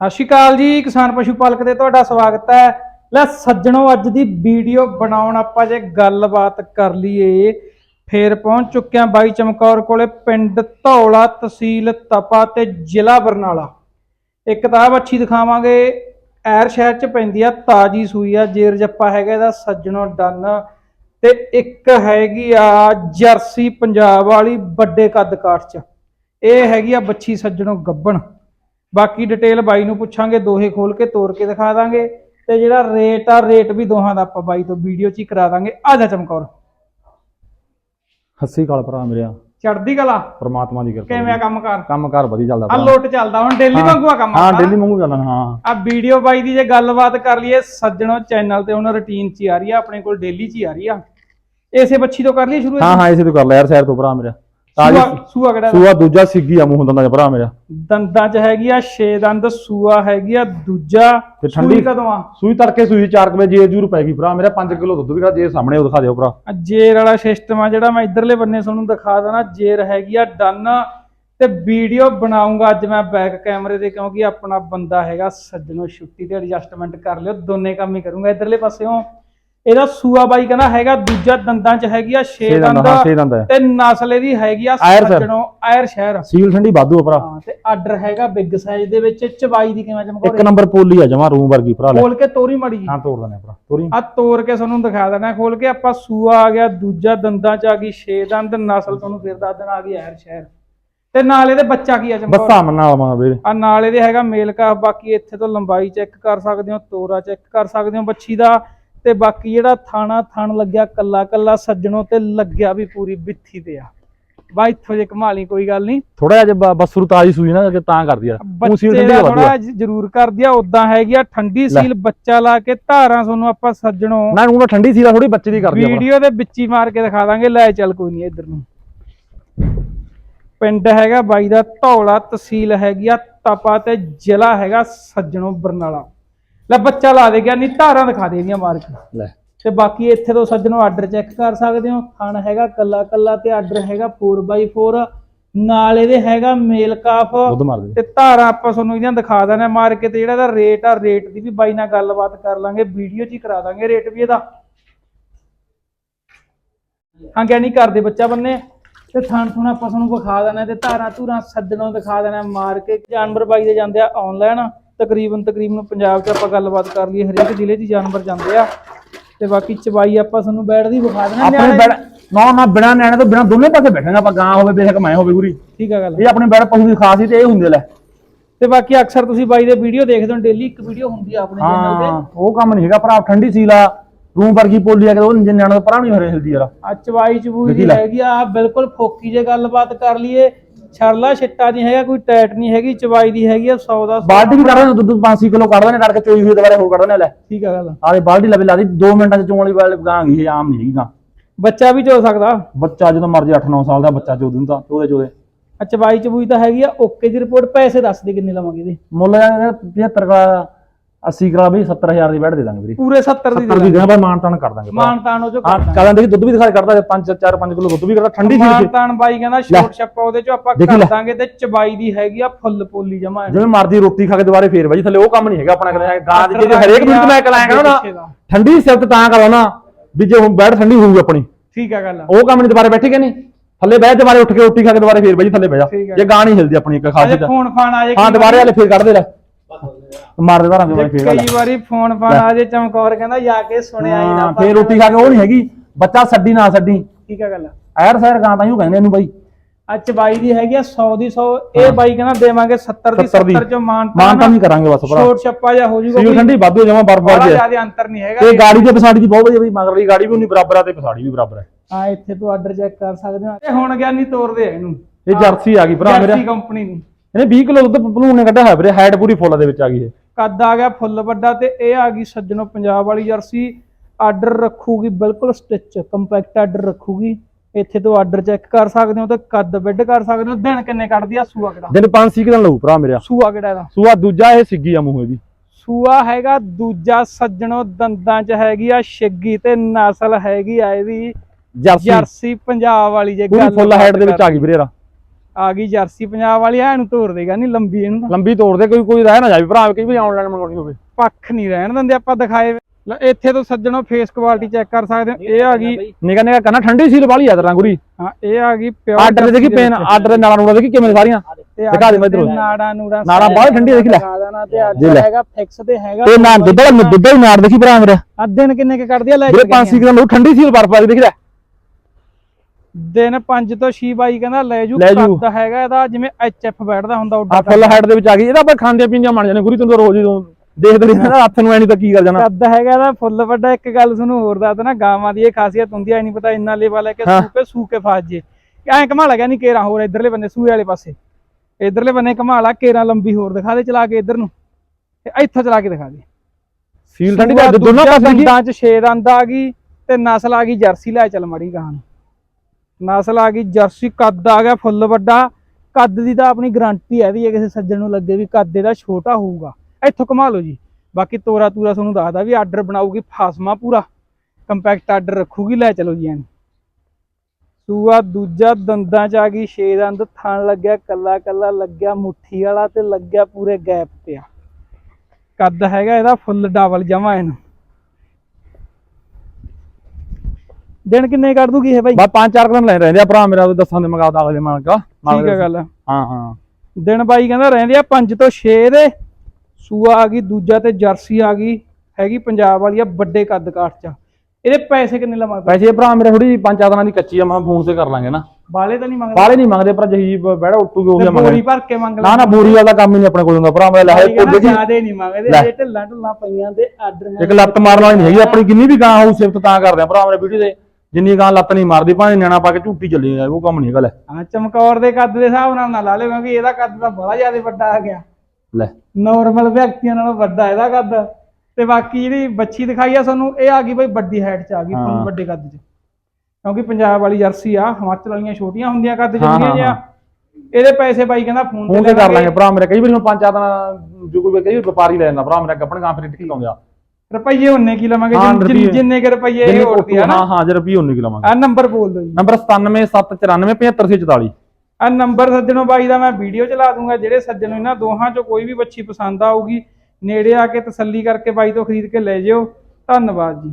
ਸਤਿ ਸ਼੍ਰੀ ਅਕਾਲ ਜੀ, ਕਿਸਾਨ ਪਸ਼ੂ ਪਾਲਕ ਤੇ ਤੁਹਾਡਾ ਸਵਾਗਤ ਹੈ। ਲੈ ਸੱਜਣੋ, ਅੱਜ ਦੀ ਵੀਡੀਓ ਬਣਾਉਣ ਆਪਾਂ ਜੇ ਗੱਲਬਾਤ ਕਰ ਲਈਏ, ਫੇਰ ਪਹੁੰਚ ਚੁੱਕਿਆ ਬਾਈ ਚਮਕੌਰ ਕੋਲੇ, ਪਿੰਡ ਧੌਲਾ ਤਹਿਸੀਲ ਤਪਾ ਤੇ ਜ਼ਿਲ੍ਹਾ ਬਰਨਾਲਾ। ਇੱਕ ਤਾਂ ਆਹ ਵੱਛੀ ਦਿਖਾਵਾਂਗੇ, ਐਰ ਸ਼ਹਿਰ ਚ ਪੈਂਦੀ ਆ, ਤਾਜੀ ਸੂਈ ਆ, ਜੇਰ ਜੱਪਾ ਹੈਗਾ ਇਹਦਾ, ਸੱਜਣੋ ਡੰਨ। ਤੇ ਇੱਕ ਹੈਗੀ ਆ ਜਰਸੀ ਪੰਜਾਬ ਵਾਲੀ, ਵੱਡੇ ਕੱਦ ਕਾਠ ਚ। ਇਹ ਹੈਗੀ ਆ ਬੱਚੀ ਸੱਜਣੋ ਗੱਬਣ। ਬਾਕੀ ਡਿਟੇਲ ਬਾਈ ਨੂੰ ਪੁੱਛਾਂਗੇ ਦੋਹੇ ਖੋਲ ਕੇ ਤੋੜ ਕੇ ਦਿਖਾ ਦਾਂਗੇ। ਤੇ ਜਿਹੜਾ ਰੇਟ ਆ ਰੇਟ ਵੀ ਦੋਹਾਂ ਦਾ ਆਪਾਂ ਬਾਈ ਤੋਂ ਵੀਡੀਓ 'ਚ ਹੀ ਕਰਾ ਦਾਂਗੇ। ਆ ਜਾ ਚਮਕੌਰ। ਹੱਸੀ ਕਾਲ ਭਰਾ ਮੇਰਿਆ। ਚੜਦੀ ਕਲਾ। ਪ੍ਰਮਾਤਮਾ ਦੀ ਕਿਰਪਾ ਕਿਵੇਂ ਆ ਕੰਮ ਕਰ ਕੰਮ ਕਾਰ ਵਧੀਆ ਚੱਲਦਾ ਆ। ਲੋਟ ਚੱਲਦਾ। ਹੁਣ ਡੇਲੀ ਵਾਂਗੂ ਆ ਕੰਮ ਹਾਂ। ਡੇਲੀ ਵਾਂਗੂ ਚੱਲਣਾ ਹਾਂ। ਆ ਵੀਡੀਓ ਬਾਈ ਦੀ ਜੇ ਗੱਲਬਾਤ ਕਰ ਲਈਏ ਸੱਜਣੋ ਚੈਨਲ ਤੇ ਹੁਣ ਰੁਟੀਨ 'ਚ ਹੀ ਆ ਰਹੀ ਆ ਆਪਣੇ ਕੋਲ ਡੇਲੀ 'ਚ ਹੀ ਆ ਰਹੀ ਆ। ਇਸੇ ਬੱਚੀ ਤੋਂ ਕਰ ਲਈਏ ਸ਼ੁਰੂ ਹਾਂ ਹਾਂ ਇਸੇ ਤੋਂ ਕਰ ਲੈ ਯਾਰ ਸੈਰ ਤੋਂ ਭਰਾ ਮੇਰਾ ਤਾਜੀ ਸੂਆ ਸੂਆ ਕਿਹੜਾ ਸੂਆ ਦੂਜਾ ਸਿੱਗੀ ਆ ਮੂੰਹ ਦੰਦਾਂ ਚ ਭਰਾ ਮੇਰਾ। ਦੰਦਾਂ 'ਚ ਹੈਗੀ ਆ 6 ਦੰਦ ਸੂਆ ਹੈਗੀ ਆ ਦੂਜਾ ਤੇ ਸੂਈ ਕਦੋਂ ਆ? ਸੂਈ ਤੜਕੇ ਸੂਈ 4 ਵਜੇ ਜੇਰ ਜੂਰ ਪੈ ਗਈ ਭਰਾ ਮੇਰਾ 5 ਕਿਲੋ ਦੁੱਧ ਵੀ ਜੇ ਸਾਹਮਣੇ ਉਹ ਦਿਖਾ ਦਿਓ ਭਰਾ। ਆ ਜੇਰ ਵਾਲਾ ਸਿਸਟਮ ਆ ਜਿਹੜਾ ਮੈਂ ਇਧਰਲੇ ਬੰਨੇ ਤੁਹਾਨੂੰ ਦਿਖਾ ਦੇਣਾ ਜੇਰ ਹੈਗੀ ਆ ਡਨ। ਤੇ ਵੀਡੀਓ ਬਣਾਉਂਗਾ ਅੱਜ ਮੈਂ ਬੈਕ ਕੈਮਰੇ ਤੇ ਕਿਉਂਕਿ ਆਪਣਾ ਬੰਦਾ ਹੈਗਾ ਸੱਜਣੋ ਛੁੱਟੀ ਤੇ ਐਡਜਸਟਮੈਂਟ ਕਰ ਲਿਓ ਦੋਨੇ ਕੰਮ ਹੀ ਕਰੂੰਗਾ ਇਧਰਲੇ ਪਾਸਿਓਂ। ਇਹਦਾ ਸੂਆ ਬਾਈ ਕਹਿੰਦਾ ਹੈਗਾ ਦੂਜਾ ਦੰਦਾਂ 'ਚ ਹੈਗੀ ਆ 6 ਛੇ ਦੰਦ ਦੰਦ ਹਾਂ 6 ਦੰਦ ਹੈ। ਤੇ ਨਸਲ ਇਹਦੀ ਹੈਗੀ ਆ ਆਇਰ। ਸੱਜਣੋ ਆਇਰ ਸ਼ਹਿਰ। ਸੀਲ ਠੰਡੀ ਵਾਧੂ ਭਰਾ। ਹਾਂ ਤੇ ਆਰਡਰ ਹੈਗਾ ਬਿਗ ਸਾਈਜ਼ ਦੇ ਵਿੱਚ ਚਬਾਈ ਦੀ ਕਿਵੇਂ ਇੱਕ ਚਮਕੌਰੇ ਨੰਬਰ ਪੋਲੀ ਆ ਜਮਾ ਰੂਮ ਵਰਗੀ ਭਰਾ ਲੈ। ਖੋਲ ਕੇ ਤੋਰੀ ਮੜੀ ਹਾਂ ਤੋੜ ਦਨੇ ਭਰਾ ਤੋਰੀ। ਆ ਤੋੜ ਕੇ ਤੁਹਾਨੂੰ ਦਿਖਾ ਦੇਣਾ ਖੋਲ ਕੇ ਆਪਾਂ ਸੂਆ ਆ ਗਿਆ ਦੂਜਾ ਦੰਦਾਂ ਚ ਆ ਗਈ ਛੇ ਦੰਦ ਨਸਲ ਤੁਹਾਨੂੰ ਫਿਰ ਦੱਸ ਦੇਣਾ ਆ ਗਈ ਐਰ ਸ਼ਹਿਰ। ਤੇ ਨਾਲ ਇਹਦੇ ਬੱਚਾ ਕੀ ਆ ਚਮਕੌਰ ਬੱਸਾ ਮੰਨਾ ਆਵਾਂ ਵੀਰੇ। ਆ ਨਾਲ ਇਹਦੇ ਹੈਗਾ ਮੇਲ ਕਾਫ ਬਾਕੀ ਇੱਥੇ ਤੋਂ ਲੰਬਾਈ ਚੈੱਕ ਕਰ ਸਕਦੇ ਹੋ ਤੋਰਾ ਚੈੱਕ ਕਰ ਸਕਦੇ ਹੋ ਬੱਚੀ ਦਾ ਤੇ ਬਾਕੀ ਜਿਹੜਾ ਥਾਣਾ ਥਣ ਲੱਗਿਆ ਕੱਲਾ ਕੱਲਾ ਸੱਜਣੋ ਤੇ ਲੱਗਿਆ ਵੀ ਪੂਰੀ ਬਿੱਥੀ ਤੇ ਆ। ਬਾ ਇੱਥੋਂ ਜੇ ਕਮਾਲੀ ਕੋਈ ਗੱਲ ਨਹੀਂ ਥੋੜਾ ਜਿਹਾ ਬੱਸਰੂ ਤਾਜੀ ਸੂਈ ਨਾ ਕਿ ਤਾਂ ਕਰਦੀ ਆ। ਬੱਚੇ ਠੰਡੀ ਥੋੜਾ ਜ਼ਰੂਰ ਕਰਦੀ ਆ ਉਦਾਂ ਹੈਗੀ ਆ ਠੰਡੀ। ਸੀਲ ਬੱਚਾ ਲਾ ਕੇ ਧਾਰਾਂ ਤੁਹਾਨੂੰ ਆਪਾਂ ਸੱਜਣੋ। ਨਾ ਉਹ ਠੰਡੀ ਸੀਲ ਥੋੜੀ ਬੱਚੇ ਦੀ ਕਰਦੀ ਆ। ਵੀਡੀਓ ਦੇ ਵਿੱਚ ਹੀ ਮਾਰ ਕੇ ਦਿਖਾ ਦਾਂਗੇ ਲੈ ਚੱਲ ਕੋਈ ਨਹੀਂ ਇੱਧਰ ਨੂੰ। ਪਿੰਡ ਹੈਗਾ ਬਾਈ ਦਾ ਧੌਲਾ ਤਹਿਸੀਲ ਹੈਗੀ ਆ ਤਪਾ ਤੇ ਜ਼ਿਲ੍ਹਾ ਹੈਗਾ ਸੱਜਣੋ ਬਰਨਾਲਾ। ਲੈ ਬੱਚਾ ਲਾ ਦੇ ਗਿਆ ਨਹੀਂ ਧਾਰਾਂ ਦਿਖਾ ਦੇ ਇਹਦੀਆਂ ਮਾਰ ਕੇ। ਲੈ। ਤੇ ਬਾਕੀ ਇੱਥੇ ਤੋਂ ਸੱਜਣੋ ਆਰਡਰ ਚੈੱਕ ਕਰ ਸਕਦੇ ਹੋ। ਥਣ ਹੈਗਾ ਕੱਲਾ ਕੱਲਾ ਤੇ ਆਰਡਰ ਹੈਗਾ 4x4 ਨਾਲ ਇਹਦੇ ਹੈਗਾ ਮੇਲ ਕਾਫ। ਦੁੱਧ ਮਾਰ ਦੇ। ਤੇ ਧਾਰਾਂ ਆਪਾਂ ਤੁਹਾਨੂੰ ਇਹਦੀਆਂ ਦਿਖਾ ਦਾਂਗੇ ਮਾਰ ਕੇ ਤੇ ਜਿਹੜਾ ਇਹਦਾ ਰੇਟ ਆ ਰੇਟ ਦੀ ਵੀ ਬਾਈ ਨਾਲ ਗੱਲਬਾਤ ਕਰ ਲਾਂਗੇ ਵੀਡੀਓ 'ਚ ਹੀ ਕਰਾ ਦਾਂਗੇ ਰੇਟ ਵੀ ਇਹਦਾ। ਹਾਂ ਗਿਆਨੀ ਕਰਦੇ ਬੱਚਾ ਬੰਨੇ। ਤੇ ਥਾਣ ਥੁਣ ਆਪਾਂ ਤੁਹਾਨੂੰ ਵਿਖਾ ਦੇਣਾ ਤੇ ਧਾਰਾਂ ਧੂਰਾਂ ਸੱਜਣੋਂ ਦਿਖਾ ਦੇਣਾ ਮਾਰ ਕੇ ਜਾਨਵਰ ਬਾਈ ਦੇ ਜਾਂਦੇ ਆ ਆਨਲਾਈਨ ਤਕਰੀਬਨ ਤਕਰੀਬਨ ਪੰਜਾਬ 'ਚ ਆਪਾਂ ਗੱਲਬਾਤ ਕਰ ਲਈਏ ਹਰੇਕ ਜ਼ਿਲ੍ਹੇ 'ਚ ਜਾਨਵਰ ਜਾਂਦੇ ਆ। ਤੇ ਬਾਕੀ ਚਬਾਈ ਆਪਾਂ ਤੁਹਾਨੂੰ ਬੈਠ ਦੀ ਵਿਖਾ ਦੇਣਾ ਆਪਣੇ ਬੈੜ ਨਾ ਨਾ ਬਿਨਾ ਨਿਆਣੇ ਤੋਂ ਬਿਨਾ ਦੋਨੇ ਪਾਸੇ ਬੈਠਾਂਗੇ ਆਪਾਂ ਗਾਂ ਹੋਵੇ ਬੇਸ਼ੱਕ ਮੈਂ ਹੋਵੇ ਗੁਰੀ ਠੀਕ ਆ ਗੱਲ। ਇਹ ਆਪਣੇ ਬੈੜ ਪਸ਼ੂ ਦੀ ਖਾਸ ਹੀ ਤੇ ਇਹ ਹੁੰਦੇ ਲੈ। ਤੇ ਬਾਕੀ ਅਕਸਰ ਤੁਸੀਂ ਬਾਈ ਦੇ ਵੀਡੀਓ ਦੇਖਦੇ ਹੋ ਡੇਲੀ ਇੱਕ ਵੀਡੀਓ ਹੁੰਦੀ ਆ ਆਪਣੇ ਚੈਨਲ ਤੇ। ਉਹ ਕੰਮ ਨਹੀਂ ਹੈਗਾ ਭਰਾ ਠੰਡੀ ਸੀਲਾ ਰੂਮ ਵਰਗੀ ਪੋਲੀ ਆ ਕੇ ਉਹ ਨਿਆਣੇ ਤੋਂ ਪਰਾਂ ਨਹੀਂ ਹਰੇ ਹਿਲਦੀ ਯਾਰ ਆ ਚਵਾਈ ਚਬੂਈ ਦੀ। ਹੈਗੀ ਆ ਬਿਲਕੁਲ ਫੋਕੀ ਜੇ ਗੱਲਬਾਤ ਕਰ ਲਈਏ ਛਰਲਾ ਛਿੱਟਾ ਨਹੀਂ ਹੈਗਾ ਕੋਈ ਟੈਟ ਨਹੀਂ ਹੈਗੀ ਚਵਾਈ ਦੀ ਹੈਗੀ ਆ 100 ਦਾ। ਬਾਲਟੀ ਵੀ ਕੱਢ ਰਹੇ ਦੁੱਧ 5 ਕਿਲੋ ਕੱਢ ਨੇ ਕਰਕੇ ਚੋਈ ਹੋਈ ਦੁਬਾਰੇ ਹੋਰ ਕੱਢ ਨੇ ਲੈ। ਠੀਕ ਆ ਗੱਲ ਆਲੇ ਬਾਲਟੀ ਲਵੇ ਲਾ ਦੀ 2 ਮਿੰਟਾਂ ਚ ਚੋਣ ਵਾਲੀ ਵਾਲੇ ਗਾਂ ਗਈ ਇਹ ਆਮ ਨਹੀਂ ਹੈਗੀ ਗਾਂ। ਬੱਚਾ ਵੀ ਚੋ ਸਕਦਾ। ਬੱਚਾ ਜਦੋਂ ਮਰਜ਼ੀ 8-9 ਸਾਲ ਦਾ ਬੱਚਾ ਚੋ ਦਿੰਦਾ ਉਹਦੇ ਚੋਦੇ। ਆ ਚਵਾਈ ਚਬੂਈ ਤਾਂ ਹੈਗੀ ਆ ਓਕੇ ਦੀ ਰਿਪੋਰਟ ਪੈਸੇ ਦੱਸ ਦੇ ਕਿੰਨੇ ਲਵਾਂਗੇ ਇਹਦੇ। ਮੁੱਲ 75 ਕਰਾ 80 ਕਰਾ ਵੀ 70000 ਦੀ ਬੈਠ ਦੇ ਦਾਂਗੇ ਵੀਰੇ। ਪੂਰੇ 70 ਦੀ 70 ਦੀ ਦੇਣਾ ਤਾਨ ਕਰ ਦਾਂਗੇ ਭਰਾ। ਮਾਨ ਤਾਨ ਉਹ ਜੋ ਹਾਂ ਦੇਖੀ ਦੁੱਧ ਵੀ ਦਿਖਾ ਕਰਦਾ 5 4 5 ਕਿਲੋ ਦੁੱਧ ਵੀ ਕਰਦਾ ਠੰਡੀ ਸੀ ਮਾਨ ਤਾਨ ਬਾਈ ਕਹਿੰਦਾ ਛੋਟ ਛੱਪਾ ਉਹਦੇ ਚੋਂ ਆਪਾਂ ਕਰ। ਦਾਂਗੇ ਤੇ ਚਬਾਈ ਦੀ ਹੈਗੀ ਆ ਫੁੱਲ ਪੋਲੀ ਜਮਾ ਜਿਵੇਂ ਮਰਦੀ ਰੋਟੀ ਖਾ ਕੇ ਦੁਬਾਰੇ ਫੇਰ ਬਾਜੀ ਥੱਲੇ ਉਹ ਕੰਮ ਨਹੀਂ ਹੈਗਾ ਆਪਣਾ ਕਹਿੰਦਾ ਗਾਂ ਦੀ ਜਿਹੜੀ ਹਰੇਕ ਮਿੰਟ ਮੈਂ ਕਲਾਏਗਾ ਨਾ ਠੰਡੀ ਸਿਫਤ ਤਾਂ ਕਰੋ ਨਾ ਵੀ ਜੇ ਹੁਣ ਬੈਠ ਠੰਡੀ ਹੋਊਗੀ ਆਪਣੀ। ਠੀਕ ਆ ਗੱਲ ਉਹ ਕੰਮ ਨਹੀਂ ਦੁਬਾਰੇ ਬੈਠੇ ਕਿ ਨਹੀਂ? ਥੱਲੇ ਬਹਿ ਦੁਬਾਰੇ ਉੱਠ ਕੇ ਰੋਟੀ ਖਾ ਕੇ ਦੁਬਾਰੇ ਫੇਰ ਬਾਜੀ ਥੱਲੇ ਬਹਿ ਜਾ। ਹੈ। ਜੇ ਗਾਂ ਨਹੀਂ ਹਿਲਦੀ ਆਪਣੀ ਇੱਕ ਖਾਸੀ ਦਾ। ਫੋਨ ਫਾਨ ਆ ਜੇ ਹਾਂ ਦੁਬਾਰੇ ਵਾਲੇ ਫੇਰ ਕੱਢ ਦੇ ਲੈ। ਮਾਰ ਦੇ ਧਾਰਾਂ ਦੁਬਾਰੇ ਫੇਰ ਕੱਢ ਕਈ ਵਾਰੀ ਫੋਨ ਫਾਨ ਆ ਜੇ ਚਮਕੌਰ ਕਹਿੰਦਾ ਜਾ ਕੇ ਸੁਣਿਆ ਹੀ ਨਾ ਫੇਰ ਰੋਟੀ ਖਾ ਕੇ ਉਹ ਨਹੀਂ ਹੈਗੀ। ਬੱਚਾ ਛੱਡੀ ਨਾ ਛੱਡੀ। ਠੀਕ ਆ ਗੱਲ ਐਰ ਸੈਰ ਗਾਂ ਤਾਂ ਹੀ ਕਹਿੰਦੇ ਇਹਨੂੰ ਬਾਈ। ਅੱਜ ਬਾਈ ਦੀ ਹੈਗੀ ਆ 100 ਦੀ 100 ਇਹ ਬਾਈ ਕਹਿੰਦਾ ਦੇਵਾਂਗੇ 70 ਦੀ 70 ਦੀ। 70 ਚੋਂ ਮਾਨ ਮਾਨ ਤਾਂ ਨਹੀਂ ਕਰਾਂਗੇ ਬਸ ਭਰਾ। ਛੋਟ ਛੱਪਾ ਜਾਂ ਹੋ ਜੂਗਾ ਸੀਲ ਠੰਡੀ ਵਾਧੂ ਜਮਾ ਹੈ। ਜ਼ਿਆਦਾ ਅੰਤਰ ਨਹੀਂ ਹੈਗਾ। ਤੇ ਗਾੜੀ ਤੇ ਪਸਾੜੀ ਦੀ ਬਹੁਤ ਵਧੀਆ ਬਈ ਮਗਰਲੀ ਗਾੜੀ ਵੀ ਉਨੀ ਬਰਾਬਰ ਆ ਤੇ ਪਸਾੜੀ ਵੀ ਬਰਾਬਰ ਹੈ ਹਾਂ ਇੱਥੇ ਤੋਂ ਆਰਡਰ ਚੈੱਕ ਕਰ ਸਕਦੇ ਹੋ। ਇਹ ਹੁਣ ਗਿਆ ਨਹੀਂ ਤੋਰਦੇ ਆ ਇਹਨੂੰ। ਇਹ ਜਰਸੀ ਆ ਗਈ ਭਰਾ ਮੇਰਾ। ਜਰਸੀ ਕੰਪਨੀ ਦੀ। ਇਹਨੇ 20 ਕਿਲੋ ਦੁੱਧ ਭਲੂਣ ਨੇ ਕੱਢਿਆ ਹੋਇਆ ਵੀਰੇ ਹਾਈਟ ਪੂਰੀ ਫੁੱਲ ਦੇ ਵਿੱਚ ਆ ਗਈ ਇਹ। ਕੱਦ ਆ ਗਿਆ ਫੁੱਲ ਵੱਡਾ ਤੇ ਇਹ ਆ ਗਈ ਸੱਜਣੋ ਪੰਜਾਬ ਵਾਲੀ ਜਰਸੀ। ਆਰਡਰ ਰੱਖੂਗੀ ਬਿਲਕੁਲ ਸਟਿਚ ਕੰਪੈਕਟ ਆਰਡਰ ਰੱਖੂਗੀ। ਇੱਥੇ ਤੋਂ ਆਰਡਰ ਚੈੱਕ ਕਰ ਸਕਦੇ ਹੋ ਤੇ ਕੱਦ ਬਿੱਡ ਕਰ ਸਕਦੇ ਹੋ। ਦਿਨ ਕਿੰਨੇ ਕੱਢਦੀ ਆ ਸੂਆ ਕਿਹੜਾ? ਦਿਨ 5 ਸੀ ਦਿਨ ਲਊ ਭਰਾ ਮੇਰਾ। ਸੂਆ ਕਿਹੜਾ ਇਹਦਾ? ਸੂਆ ਦੂਜਾ ਇਹ ਸਿੱਗੀ ਆ ਮੂੰਹ ਇਹਦੀ ਸੂਆ ਹੈਗਾ ਦੂਜਾ ਸੱਜਣੋ ਦੰਦਾਂ 'ਚ ਹੈਗੀ ਆ ਛਿੱਗੀ ਤੇ ਨਸਲ ਹੈਗੀ ਆ ਇਹਦੀ। ਜਰਸੀ। ਪੰਜਾਬ ਵਾਲੀ ਜੇ ਗੱਲ ਫੁੱਲ ਹਾਈਟ ਦੇ ਵਿੱਚ ਆ ਗਈ ਵੀਰੇ ਰਾ ਆ ਗਈ ਜਰਸੀ ਪੰਜਾਬ ਵਾਲੀ ਐ ਨੂੰ ਤੋੜ ਦੇਗਾ ਨਹੀਂ ਲੰਬੀ ਇਹਨੂੰ। ਲੰਬੀ ਤੋੜ ਦੇ ਕੋਈ ਕੋਈ ਰਹਿ ਨਾ ਜਾਵੇ ਭਰਾ ਕਈ ਵੀ ਆਨਲਾਈਨ ਮੰਗਵਾਉਣੀ ਹੋਵੇ। ਪੱਖ ਨਹੀਂ ਰਹਿਣ ਦਿੰਦੇ ਆਪਾਂ ਦਿਖਾਏ ਇੱਥੇ ਤੋਂ ਸੱਜਣੋ ਫੇਸ ਕੁਆਲਿਟੀ ਚੈੱਕ ਕਰ ਸਕਦੇ ਹੋ। ਇਹ ਆ ਗਈ ਨਿਕਾ ਨਿਕਾ ਕਰਨਾ ਠੰਡੀ ਸੀਲ ਵਾਲੀ ਆ ਤਰਾਂ ਗੁਰੀ ਹਾਂ ਇਹ ਆ ਗਈ ਪਿਓਰ ਆਰਡਰ ਦੇ ਦੇਖੀ ਪੇਨ ਆਰਡਰ ਦੇ ਨਾਲਾਂ ਨੂੰ ਦੇਖੀ ਕਿਵੇਂ ਸਾਰੀਆਂ? ਦਿਖਾ ਦੇ ਮੈਂ ਇੱਧਰੋਂ। ਨਾੜਾ ਨੂੜਾ ਨਾੜਾਂ ਬਾਹਲੀ ਠੰਡੀ ਦੇਖੀ ਲੈ। ਜੇ ਲੈ। ਹੈਗਾ ਫਿਕਸ ਤੇ ਹੈਗਾ। ਤੇ ਨਾ ਦੁੱਧ ਦੁੱਧ ਹੀ ਨਾੜ ਦੇਖੀ ਭਰਾ ਮੇਰਾ। ਆ ਦਿਨ ਕਿੰਨੇ ਕ ਕੱਢਦੀ ਆ ਲੈ ਕੇ 5 ਸੀਲ ਦਾ ਠੰਡੀ ਸੀਲ ਬਰਫ ਵਾਲੀ ਦੇਖੀ ਲੈ। ਦਿਨ 5 ਤੋਂ 6 ਬਾਈ ਕਹਿੰਦਾ ਲੈ ਜੂ। ਕੱਦ ਹੈਗਾ ਇਹਦਾ ਜਿਵੇਂ ਐਚਐਫ ਬੈਠਦਾ ਹੁੰਦਾ ਆ ਉੱਡਾ ਫੁੱਲ ਹਾਈਟ ਦੇ ਵਿੱਚ ਆ ਗਈ ਇਹਦਾ ਆਪਾਂ ਖਾਂਦੇ ਪੀਂਦੇ ਮੰਨ ਜਾਂਦੇ ਗੁਰੀ ਤੂੰ ਤਾਂ ਰੋਜ਼ ਹੀ ਦੇਖਦੇ ਰਹਿੰਦਾ ਹੱਥ ਨੂੰ ਐ ਨਹੀਂ ਤਾਂ ਕੀ ਕਰ ਜਾਣਾ। ਕੱਦ ਹੈਗਾ ਇਹਦਾ ਫੁੱਲ ਵੱਡਾ ਇੱਕ ਗੱਲ ਤੁਹਾਨੂੰ ਹੋਰ ਦੱਸ ਨਾ ਗਾਵਾਂ ਦੀ ਇਹ ਖਾਸੀਅਤ ਹੁੰਦੀ ਐ ਨਹੀਂ ਪਤਾ ਇੰਨਾ ਲੇਵਾ ਲੈ ਕੇ। ਸੂਪੇ ਸੂਕੇ ਫਾਜ ਜੇ। ਐਂ ਘਮਾ ਲਗਾ ਨਹੀਂ ਕੇਰਾ ਹੋਰ ਇਧਰਲੇ ਬੰਨੇ ਸੂਏ ਵਾਲੇ ਪਾਸੇ। ਇਧਰਲੇ ਬੰਨੇ ਘਮਾ ਲਾ ਕੇਰਾ ਲੰਬੀ ਹੋਰ ਦਿਖਾ ਦੇ ਚਲਾ ਕੇ ਇਧਰ ਨੂੰ। ਤੇ ਇੱਥੋਂ ਚਲਾ ਕੇ ਦਿਖਾ ਦੇ। ਸੀਲ ਠੰਡੀ ਦੋਨਾਂ ਪਾਸੇ ਦੰਦਾਂ ਚ ਛੇ ਦੰਦ ਆ ਗਈ ਤੇ ਨਸਲ ਆ ਗਈ ਜਰਸੀ ਲੈ ਚੱਲ ਮੜੀ ਗਾਂ ਨੂੰ। ਨਸਲ ਆ ਗਈ, ਜਰਸੀ ਕੱਦ ਆ ਗਿਆ ਫੁੱਲ ਵੱਡਾ। ਕੱਦ ਦੀ ਤਾਂ ਆਪਣੀ ਗਾਰੰਟੀ ਹੈ ਵੀ ਇਹ ਕਿਸੇ ਸੱਜਣ ਨੂੰ ਲੱਗੇ ਵੀ ਕੱਦ ਇਹਦਾ ਛੋਟਾ ਹੋਊਗਾ। ਇੱਥੋਂ ਕਮਾ ਲਓ ਜੀ। ਬਾਕੀ ਤੋਰਾ ਤੂਰਾ ਤੁਹਾਨੂੰ ਦੱਸਦਾ ਵੀ ਆਰਡਰ ਬਣਾਊਗੀ ਫਾਸਮਾ ਪੂਰਾ। ਕੰਪੈਕਟ ਆਰਡਰ ਰੱਖੂਗੀ, ਲੈ ਚਲੋ ਜੀ ਐਨ ਸੂਆ ਦੂਜਾ ਦੰਦਾਂ ਚ ਆ ਗਈ, ਛੇ ਦੰਦ ਥਣ ਲੱਗਿਆ, ਕੱਲਾ ਕੱਲਾ ਲੱਗਿਆ, ਮੁੱਠੀ ਵਾਲਾ ਤੇ ਲੱਗਿਆ ਪੂਰੇ ਗੈਪ ਤੇ ਆ। ਕੱਦ ਹੈਗਾ ਇਹਦਾ ਫੁੱਲ ਡਬਲ ਜਮਾ ਇਹਨੂੰ। ਦਿਨ ਕਿੰਨੇ ਕੱਢ ਦੂਗੀ ਇਹ ਬਾਈ? ਬਾ ਪੰਜ ਚਾਰ ਦਿਨ ਲੈ ਰਹਿੰਦੇ ਆ ਭਰਾ ਮੇਰਾ ਦੱਸਾਂ ਦੇ ਮਗਾਦਾ ਅਗਲੇ ਮਾਲਕ ਠੀਕ ਹੈ ਗੱਲ। ਹਾਂ ਹਾਂ। ਦਿਨ ਬਾਈ ਕਹਿੰਦਾ ਰਹਿੰਦੇ ਆ 5 ਤੋਂ 6 ਦੇ। ਸੂਆ ਆ ਗਈ ਦੂਜਾ ਤੇ ਜਰਸੀ ਆ ਗਈ ਹੈਗੀ ਪੰਜਾਬ ਵਾਲੀ ਆ ਵੱਡੇ ਕੱਦ ਕਾਠ ਚ। ਇਹਦੇ ਪੈਸੇ ਕਿੰਨੇ ਲਵਾਂਗੇ ਪੈਸੇ ਭਰਾ ਮੇਰੇ ਥੋੜੀ ਪੰਜ ਚਾਰ ਦਿਨਾਂ ਦੀ ਕੱਚੀ ਆ ਮੈਂ ਫੋਨ ਤੇ ਕਰ ਲਾਂਗੇ ਨਾ। ਬਾਲੇ ਤਾਂ ਨਹੀਂ ਮੰਗਦੇ? ਬਾਲੇ ਨਹੀਂ ਮੰਗਦੇ ਪਰ ਜਹੀ ਬੈੜਾ ਉੱਟੂਗੇ ਉਹ ਤੇ ਮੰਗਦੇ। ਬੋਰੀ ਭਰ ਕੇ ਮੰਗ ਨਾ ਨਾ ਬੋਰੀ ਵਾਲਾ ਕੰਮ ਹੀ ਨਹੀਂ ਆਪਣੇ ਕੋਲ ਹੁੰਦਾ ਭਰਾ ਮੇਰਾ ਲੈ ਕੋਲ ਦੇਖੀ ਜਿਆਦੇ ਨਹੀਂ ਮੰਗਦੇ। ਇਹ ਢਿੱਲਾਂ ਢੁੱਲਾਂ ਪਈਆਂ ਤੇ ਆਰਡਰ ਇੱਕ ਲੱਤ ਮਾਰਨ ਵਾਲੀ ਨਹੀਂ ਹੈਗੀ ਆਪਣੀ ਜਿੰਨੀ ਵੀ ਗਾਂ ਹੋਊ ਸਿਫਤ ਤਾਂ ਕਰਦੇ ਆ ਭਰਾ ਮੇਰੇ ਵੀਡੀਓ ਦੇ। ਜਿੰਨੀ ਗਾਂ ਲੱਤ ਨਹੀਂ ਮਾਰਦੀ ਭਾਵੇਂ ਨਿਆਣਾ ਪਾ ਕੇ ਝੂਟੀ ਚੱਲੀ ਜਾਏ ਉਹ ਕੰਮ ਨਹੀਂ ਹੈਗਾ ਲੈ। ਹਾਂ ਚਮਕੌਰ ਦੇ ਕੱਦ ਦੇ ਹਿਸਾਬ ਨਾਲ ਨਾ ਲਾ ਲਿਓ ਕਿਉਂਕਿ ਇਹਦਾ ਕੱਦ ਤਾਂ ਬੜਾ ਜ਼ਿਆਦਾ ਵੱਡਾ ਆ ਗਿਆ। ਲੈ। ਨਾਰਮਲ ਵਿਅਕਤੀਆਂ ਨਾਲੋਂ ਵੱਡਾ ਇਹਦਾ ਕੱਦ। ਤੇ ਬਾਕੀ ਜਿਹੜੀ ਬੱਚੀ ਦਿਖਾਈ ਆ ਤੁਹਾਨੂੰ ਇਹ ਆ ਗਈ ਬਈ ਵੱਡੀ ਹਾਈਟ 'ਚ ਆ ਗਈ ਵੱਡੇ ਕੱਦ 'ਚ। ਕਿਉਂਕਿ ਪੰਜਾਬ ਵਾਲੀ ਜਰਸੀ ਆ ਹਿਮਾਚਲ ਵਾਲੀਆਂ ਛੋਟੀਆਂ ਹੁੰਦੀਆਂ ਕੱਦ ਹਾਂ, ਜਿਹਾ ਇਹਦੇ ਪੈਸੇ ਬਾਈ ਕਹਿੰਦਾ ਫੋਨ ਤੇ ਕਰ ਲਾਂਗੇ। ਭਰਾ ਮੇਰੇ ਕਈ ਵਾਰੀ ਮੈਂ ਪੰਜ ਚਾਰ ਦਿਨ ਜੋ ਕੋਈ ਕਈ ਵਾਰੀ ਵਪਾਰੀ ਲੈ ਜਾਂਦਾ ਭਰਾ ਮੇਰਾ ਆਪਣੇ ਗਾਂ ਫਿਰ ਟਿਕ ਲਾਉਂਦੇ ਆ ਰੁਪਈਏ ਉਹਨੇ ਕੀ ਲਵਾਂਗੇ? ਹਾਂ, ਜਿੰਨ- ਰੁਪਈਏ। ਜਿੰਨੇ ਕਿ ਰੁਪਈਏ ਇਹ ਜਿੰਨੀ ਹੋੜਦੀ ਆ ਹਾਂ ਨਾ। ਹਾਂ ਜੇ ਰੁਪਏ 19 ਕਿਲੋ ਮੰਗ ਆ ਨੰਬਰ ਬੋਲ ਦਿਓ ਜੀ। ਨੰਬਰ 9779475644 ਆ ਨੰਬਰ ਸੱਜਣੋ ਬਾਈ ਦਾ ਮੈਂ ਵੀਡੀਓ ਚ ਲਾ ਦੂੰਗਾ ਜਿਹੜੇ ਸੱਜਣ ਨੂੰ ਇਹਨਾਂ ਦੋਹਾਂ ਚੋਂ ਕੋਈ ਵੀ ਬੱਚੀ ਪਸੰਦ ਆਊਗੀ ਨੇੜੇ ਆ ਕੇ ਤਸੱਲੀ ਕਰਕੇ ਬਾਈ ਤੋਂ ਖਰੀਦ ਕੇ ਲੈ ਜਿਓ। ਧੰਨਵਾਦ ਜੀ।